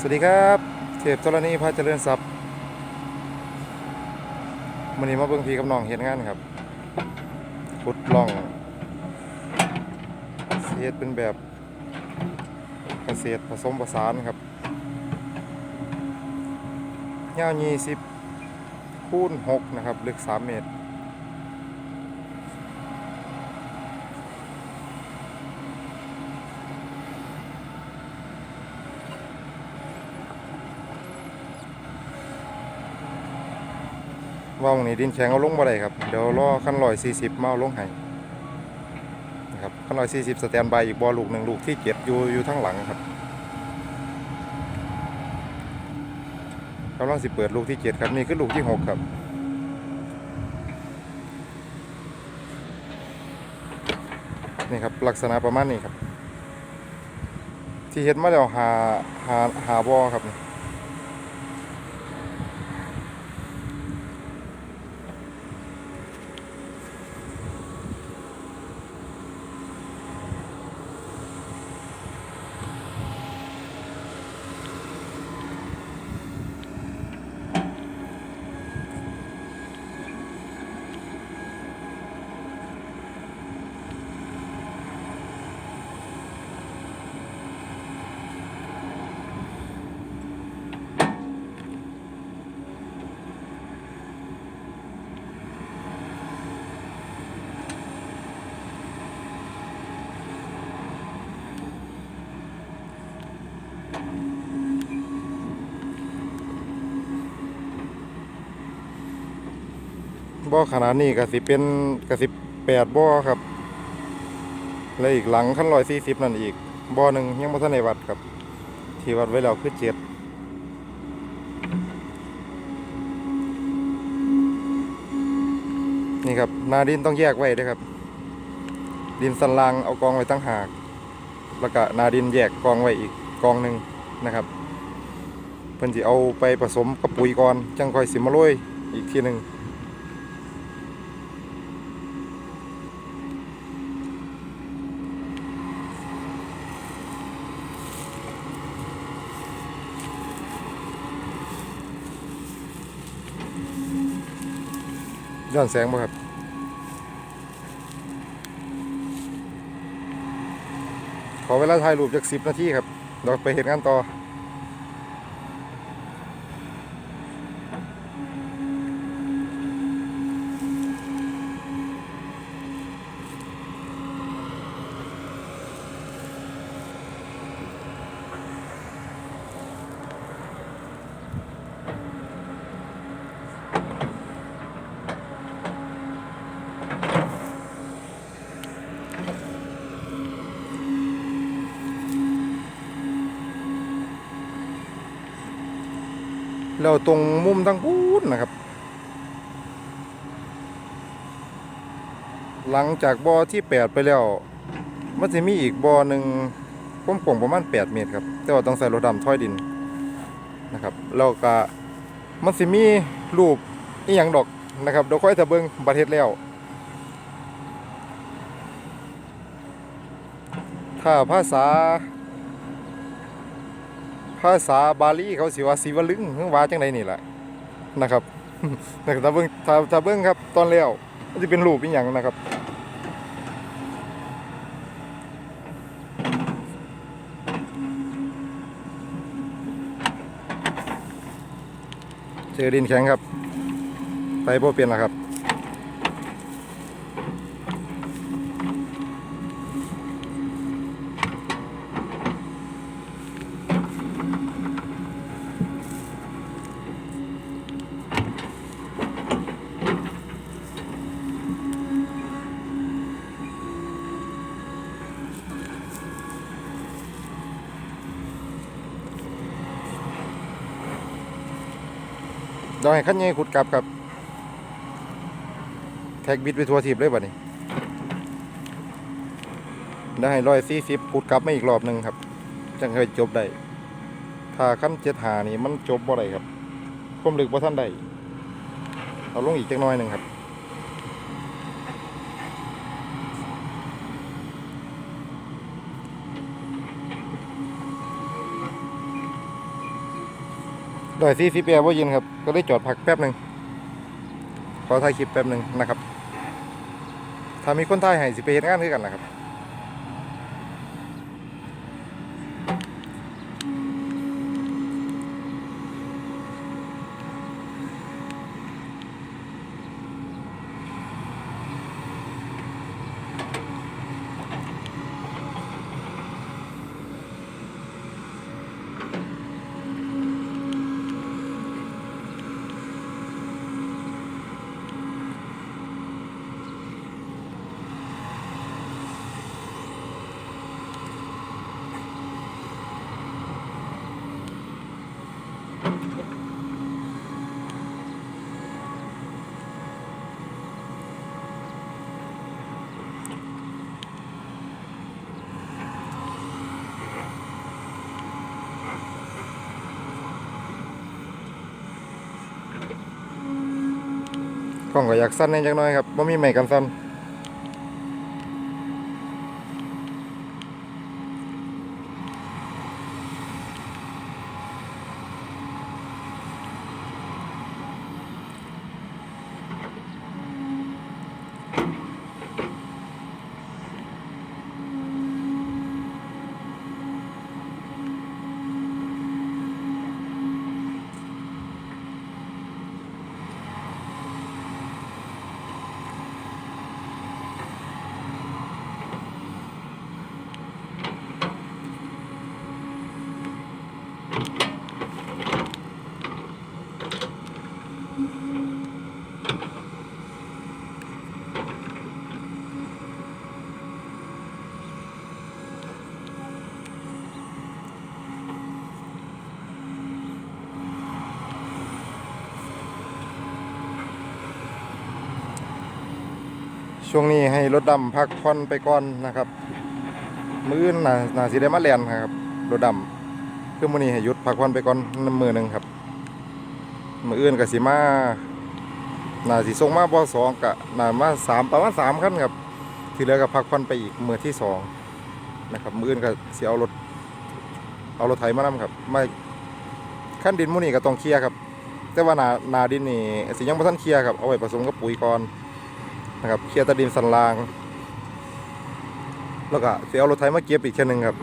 สวัสดีครับเทพธรณีพาเจริญทรัพย์วันนี้มาเบิ่งพีกับน้องเห็นงานครับขุดล่องเสียดเป็นแบบเกษตรผสมผสานครับยาว20คูณ6นะครับ ลึก3เมตร ว่าวนี้ดินแข็งเอาลงบ่ได้ครับ เดี๋ยวรอขั้นลอย40เอาลงให้นะครับขั้นลอย40สแตนบายอีกบอลูกหนึ่งลูกที่เจ็ดอยู่อยู่ทั้งหลังครับกำลังสิเปิดลูกที่เจ็ดครับนี่คือลูกที่หกครับนี่ครับลักษณะประมาณนี้ครับ ที่เห็นมาแล้วหาหาหาบอครับนี่ บ่อขนาดนี้ก็สิเป็นก็สิแปดบ่อครับ แล้วอีกหลังขั้นร้อยสี่สิบนั่นอีกบ่อหนึ่งยังบ่ทันได้วัดครับ ที่วัดไว้แล้วคือเจ็ดนี่ครับนาดินต้องแยกไว้ด้วยครับ ดินสันลางเอากองไว้ตั้งหาก แล้วก็นาดินแยกกองไว้อีกกองหนึ่งนะครับ เพิ่อนสิเอาไปผสมกับปุ๋ยก่อนจังค่อยสิมาโรยอีกทีหนึ่ง ย้อนแสงบ่ครับขอเวลาถ่ายรูปจากสิบนาทีครับเราไปเห็นงานต่อ แล้วตรงมุมทางพูนนะครับ หลังจากบ่อที่แปดไปแล้ว มันจะมีอีกบ่อหนึ่งก้มกลงประมาณแปดเมตรครับ แต่ว่าต้องใส่รถดำถ้อยดินนะครับแล้วก็มันสิมีรูปอีหยังดอกนะครับเดี๋ยวค่อยถ้าเบิ่งประเทศแล้ว ถ้าภาษา ภาษาบาลีเขาสิว่าสิวลึงเพิ่งว่าจังไดนี่แหละนะครับนะครับถ้าเบิ่งถ้าถ้าเบิ่งครับตอนแล้วมันจะเป็นรูปอีหยังนะครับเจอดินแข็งครับไปบ่เปลี่ยนแล้วครับ ต้องให้ขั้นใหญ่ขุดกลับครับ แท็กบิดไปทัวทีบเลยบัดนี้ได้ร้อยสี่สิบขุดกลับมาอีกรอบหนึ่งครับ จังเคยจบได้ ถ้าขั้นเจ็ดหานี่มันจบบ่ได้ครับความลึกบ่ท่านได้เอาลงอีกจักน้อยหนึ่งครับ ดอยซีซีเปียว่ายินครับ ก็ได้จอดพักแป๊บหนึ่งขอถ่ายคลิปแป๊บหนึ่งนะครับ ถ้ามีคนถ่ายให้สิไปเห็นงานด้วยกันนะครับ ล้องก็อยากสั้นนิดจังน้อยครับว่มีไม้กันสั้น ช่วงนี้ให้รถดำพักผ่อนไปก่อนนะครับ มื้ออนน่าน่าสิได้มาแล่นครับรถดำคือมื้อนี้ให้หยุดพักผ่อนไปก่อนมื้อหนึงครับ มื้ออื่นก็สิมาน่าสิส่งมาบ่สองกะน่ามาสามประมาณสามคันครับ ที่เหลือก็พักผ่อนไปอีกมื้อที่สองนะครับ มื้ออื่นก็สิเอารถเอารถไถมานํครับมาขั้นดินมื้อนี้ก็ต้องเคลียร์ครับ แต่ว่าหนาหนาดินนี่สิยังบ่ทันเคลียร์ครับเอาไว้ผสมกับปุ๋ยก่อน นะครับเคลียร์ตะดินสันลาง แล้วก็เสิเอารถไถมาเก็บอีกเทื่อนึงครับ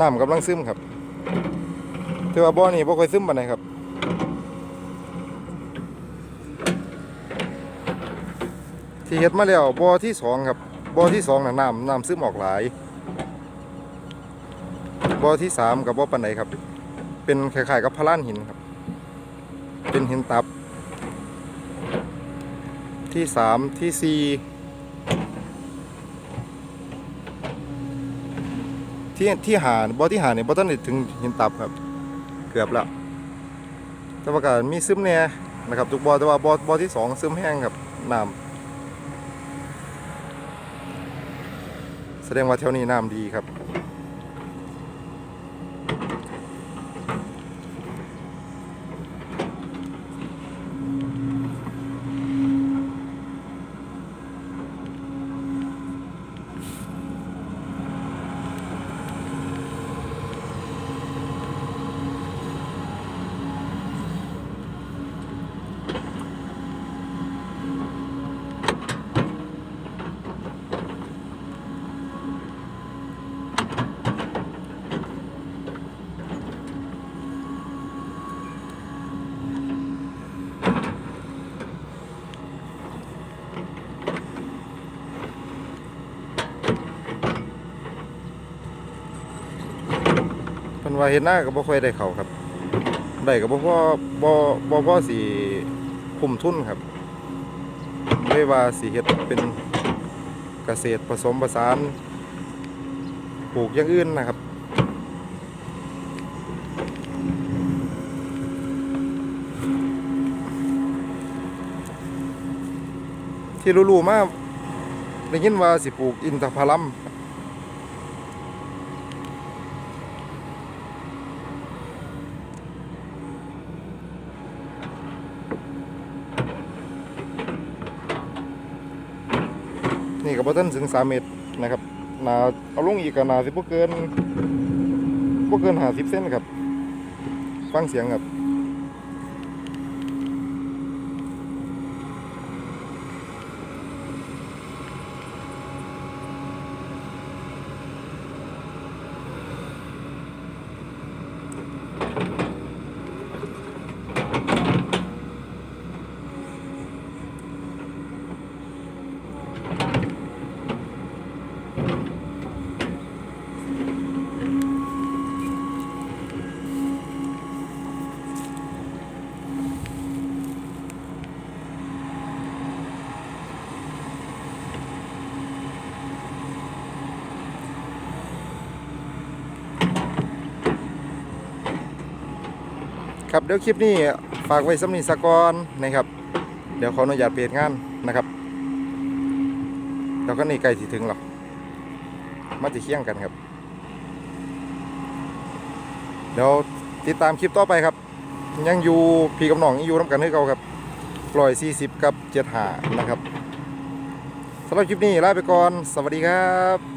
น้ำกำลังซึมครับ แต่ว่าบ่อนี่บ่ค่อยซึมปานใดครับที่เฮ็ดมาแล้วบ่อที่สองครับบ่อที่สองน่ะน้ำน้ำซึมออกหลายบ่อที่สามกับบ่อปานใดครับ เป็นคล้ายๆกับพลานหินครับ เป็นหินตับ ที่สามที่สี่ที่ที่หาบ่อที่หาเนี่ยบ่ทันถึงหินตับครับ เกือบแล้วแต่ว่าก็มีซึมแน่นะครับ ทุกบ่อแต่ว่าบ่อบ่อที่สองซึมแห้งครับน้ำแสดงว่าแถวนี้น้ำดีครับ นว่าเฮ็ดหน้าก็บ่ค่อยได้เขาครับ ได้ก็บ่พอบ่บ่พอสิคุ้มทุนครับเลยว่าสิเฮ็ดเป็นเกษตรผสมผสานปลูกอย่างอื่นนะครับที่รู้ๆมาได้ยินว่าสิปลูกอินทผลัม นี่กับบ่ทันถึงสามเมตรนะครับนาเอาลงอีกก็นาสิบ่เกินบ่เกินหาสิบเซนครับ ฟังเสียงครับ ครับเดี๋ยวคลิปนี้ฝากไว้สำนีสกอนนะครับ เดี๋ยวขออนุญาตเปลี่ยนงานนะครับแล้วก็นี่ใกล้สิถึงแล้วมาจะเคี่ยงกันครับ เดี๋ยวติดตามคลิปต่อไปครับ ยังอยู่พี่กับน้องยังอยู่น้ำกันให้เก่าครับปล่อย 40 กับ75นะครับสำหรับคลิปนี้ลาไปก่อน สวัสดีครับ